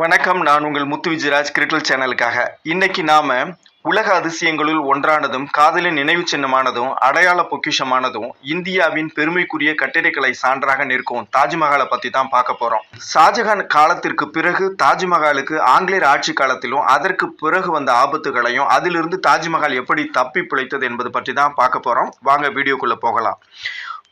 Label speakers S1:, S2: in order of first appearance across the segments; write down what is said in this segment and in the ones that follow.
S1: வணக்கம். நான் உங்கள் முத்து விஜயராஜ் கிரிட்டல் சேனலுக்காக இன்னைக்கு நாம உலக அதிசயங்களுள் ஒன்றானதும் காதலின் நினைவு சின்னமானதும் அடையாள பொக்கிஷமானதும் இந்தியாவின் பெருமைக்குரிய கட்டிடக்கலை சான்றாக நிற்கும் தாஜ்மஹாலை பத்தி தான் பார்க்க போறோம். ஷாஜகான் காலத்திற்கு பிறகு தாஜ்மஹாலுக்கு ஆங்கிலேயர் ஆட்சி காலத்திலும் அதற்கு பிறகு வந்த ஆபத்துகளையும் அதிலிருந்து தாஜ்மஹால் எப்படி தப்பி பிழைத்தது என்பது பற்றி தான் பார்க்க போறோம். வாங்க வீடியோக்குள்ள போகலாம்.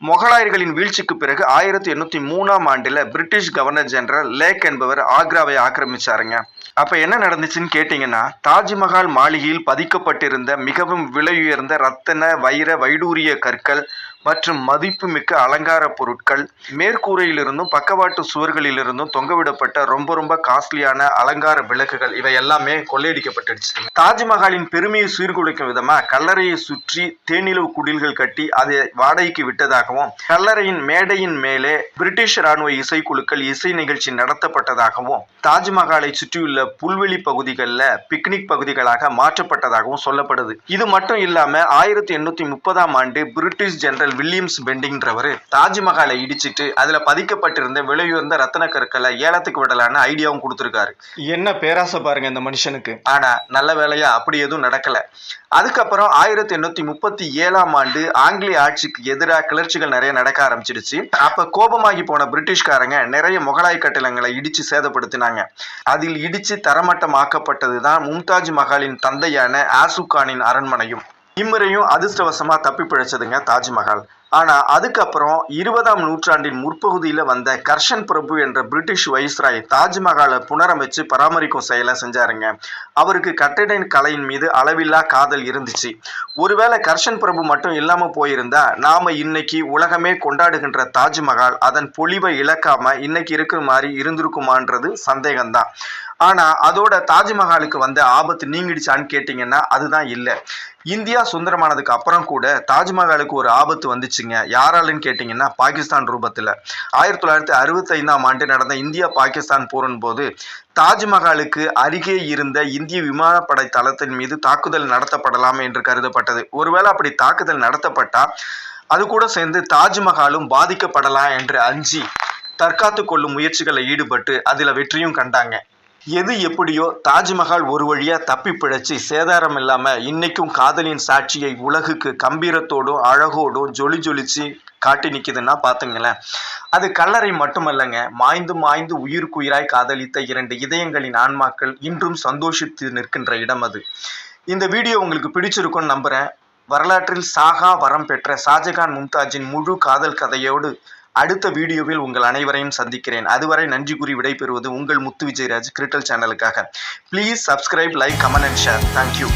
S1: முகலாயர்களின் வீழ்ச்சிக்கு பிறகு ஆயிரத்தி எண்ணூற்றி மூணாம் ஆண்டில் பிரிட்டிஷ் கவர்னர் ஜெனரல் லேக் என்பவர் ஆக்ராவை ஆக்கிரமிச்சாருங்க. அப்போ என்ன நடந்துச்சுன்னு கேட்டிங்கன்னா தாஜ்மஹால் மாளிகையில் பதிக்கப்பட்டிருந்த மிகவும் விலையுயர்ந்த ரத்தன வைர வைடூரிய கற்கள் மற்றும் மதிப்புமிக்க அலங்கார பொருட்கள் மேற்கூரையிலிருந்தும் பக்கவாட்டு சுவர்களிலிருந்தும் தொங்கவிடப்பட்ட ரொம்ப ரொம்ப காஸ்ட்லியான அலங்கார விளக்குகள் இவை எல்லாமே கொள்ளையடிக்கப்பட்டுடுச்சு. தாஜ்மஹாலின் பெருமையை சீர்குலைக்கும் விதமா கல்லறையை சுற்றி தேனிலவு குடில்கள் கட்டி அதை வாடகைக்கு விட்டதாகவும் கல்லறையின் மேடையின் மேலே பிரிட்டிஷ் ராணுவ இசைக்குழுக்கள் இசை நிகழ்ச்சி நடத்தப்பட்டதாகவும் தாஜ்மஹாலை சுற்றியுள்ள புல்வெளி பகுதிகளில் பிக்னிக் பகுதிகளாக மாற்றப்பட்டதாகவும் சொல்லப்படுது. இது மட்டும் இல்லாம ஆயிரத்தி எண்ணூத்தி முப்பதாம் ஆண்டு பிரிட்டிஷ் ஜெனரல் வில்லியம்ஸ் பெண்டிங்ன்றவர் தாஜ்மஹாலை இடிச்சிட்டு அதுல பதிக்கப்பட்டிருந்த விலையுயர்ந்த ரத்தன கற்களை ஏலத்துக்கு விடலான்னு ஐடியாவும் கொடுத்துருக்காரு. என்ன பேராசை பாருங்க இந்த மனுஷனுக்கு. ஆனா நல்ல வேலையா அப்படி எதுவும் நடக்கல. அதுக்கப்புறம் ஆயிரத்தி எண்ணூத்தி முப்பத்தி ஏழாம் ஆண்டு ஆங்கிலேய ஆட்சிக்கு எதிராக கிளர்ச்சிகள் நிறைய நடக்க ஆரம்பிச்சிடுச்சு. அப்ப கோபமாகி போன பிரிட்டிஷ்காரங்க நிறைய முகலாய கட்டிடங்களை இடிச்சு சேதப்படுத்தினாங்க. அதில் இடிச்சு தரமட்டமாக்கப்பட்டது தான் மும்தாஜ் மஹாலின் தந்தையான ஆசுகானின் அரண்மனையும். இம்முறையும் அதிர்ஷ்டவசமாக தப்பி பிழைச்சதுங்க தாஜ்மஹால் ஆனால் அதுக்கப்புறம் இருபதாம் நூற்றாண்டின் முற்பகுதியில் வந்த கர்ஷன் பிரபு என்ற பிரிட்டிஷ் வைஸ்ராய் தாஜ்மஹாலை புனரமைச்சு பராமரிக்கும் செயலை செஞ்சாருங்க. அவருக்கு கட்டிட கலையின் மீது அளவில்லா காதல் இருந்துச்சு. ஒருவேளை கர்ஷன் பிரபு மட்டும் இல்லாமல் போயிருந்தா நாம இன்னைக்கு உலகமே கொண்டாடுகின்ற தாஜ்மஹால் அதன் பொலிவை இழக்காமல் இன்னைக்கு இருக்கிற மாதிரி இருந்திருக்குமான்றது சந்தேகம்தான். ஆனா அதோட தாஜ்மஹாலுக்கு வந்த ஆபத்து நீங்கிடுச்சான்னு கேட்டிங்கன்னா அதுதான் இல்லை. இந்தியா சுதந்திரமானதுக்கு அப்புறம் கூட தாஜ்மஹாலுக்கு ஒரு ஆபத்து வந்துச்சுங்க. யாராலன்னு கேட்டிங்கன்னா பாகிஸ்தான் ரூபத்தில். ஆயிரத்தி தொள்ளாயிரத்தி அறுபத்தைந்தாம் ஆண்டு நடந்த இந்தியா பாகிஸ்தான் போரின் போது தாஜ்மஹாலுக்கு அருகே இருந்த இந்திய விமானப்படை தளத்தின் மீது தாக்குதல் நடத்தப்படலாம் என்று கருதப்பட்டது. ஒருவேளை அப்படி தாக்குதல் நடத்தப்பட்டால் அது கூட சேர்ந்து தாஜ்மஹாலும் பாதிக்கப்படலாம் என்று அஞ்சி தற்காத்து கொள்ளும் முயற்சிகளில் ஈடுபட்டு அதில் வெற்றியும் கண்டாங்க. எது எப்படியோ தாஜ்மஹால் ஒரு வழியாக தப்பி பிழைச்சி சேதாரம் இல்லாமல் இன்னைக்கும் காதலின் சாட்சியை உலகுக்கு கம்பீரத்தோடும் அழகோடும் ஜொலி ஜொலிச்சு காட்டி நிற்கிதுன்னா பார்த்துங்களேன் அது கல்லறை மட்டுமல்லங்க மாய்ந்து மாய்ந்து உயிருக்குயிராய் காதலித்த இரண்டு இதயங்களின் ஆன்மாக்கள் இன்றும் சந்தோஷித்து நிற்கின்ற இடம் அது. இந்த வீடியோ உங்களுக்கு பிடிச்சிருக்கும்னு நம்புகிறேன் வரலாற்றில் சாகா வரம் பெற்ற ஷாஜகான் மும்தாஜின் முழு காதல் கதையோடு அடுத்த வீடியோவில் உங்கள் அனைவரையும் சந்திக்கிறேன். அதுவரை நன்றி கூறி விடைபெறுவது உங்கள் முத்து விஜயராஜ் கிரிட்டல் சேனலுக்காக please subscribe like comment and share thank you